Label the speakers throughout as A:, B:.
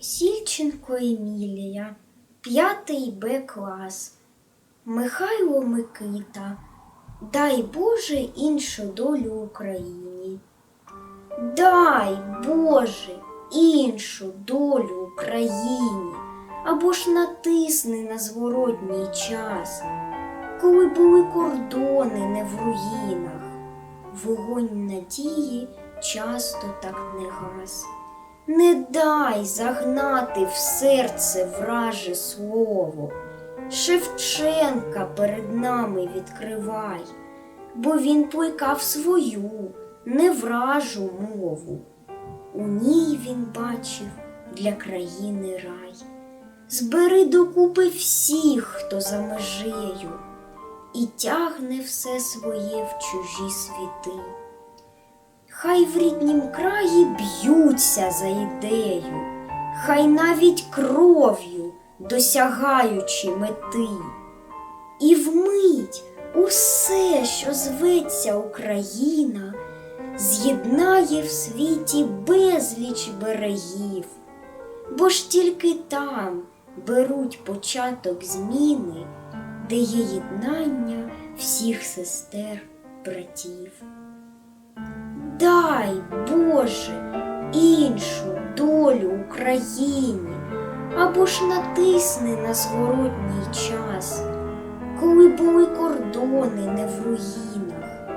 A: Сільченко Емілія, п'ятий Б клас. Михайло Микита. Дай Боже іншу долю Україні. Дай Боже іншу долю Україні, або ж натисни на зворотній час, коли були кордони не в руїнах, вогонь надії часто так не гас. Не дай загнати в серце враже слово. Шевченка перед нами відкривай, бо він плекав свою не вражу мову. У ній він бачив для країни рай. Збери докупи всіх, хто за межею, і тягне все своє в чужі світи. Хай в ріднім краї б'ються за ідею, хай навіть кров'ю досягаючи мети. І вмить усе, що зветься Україна, з'єднає в світі безліч берегів, бо ж тільки там беруть початок зміни, де є єднання всіх сестер, братів. Дай, Боже, іншу долю Україні, або ж натисни на зворотній час, коли були кордони не в руїнах,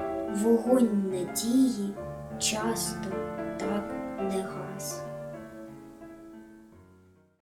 A: вогонь надії часто так не гас.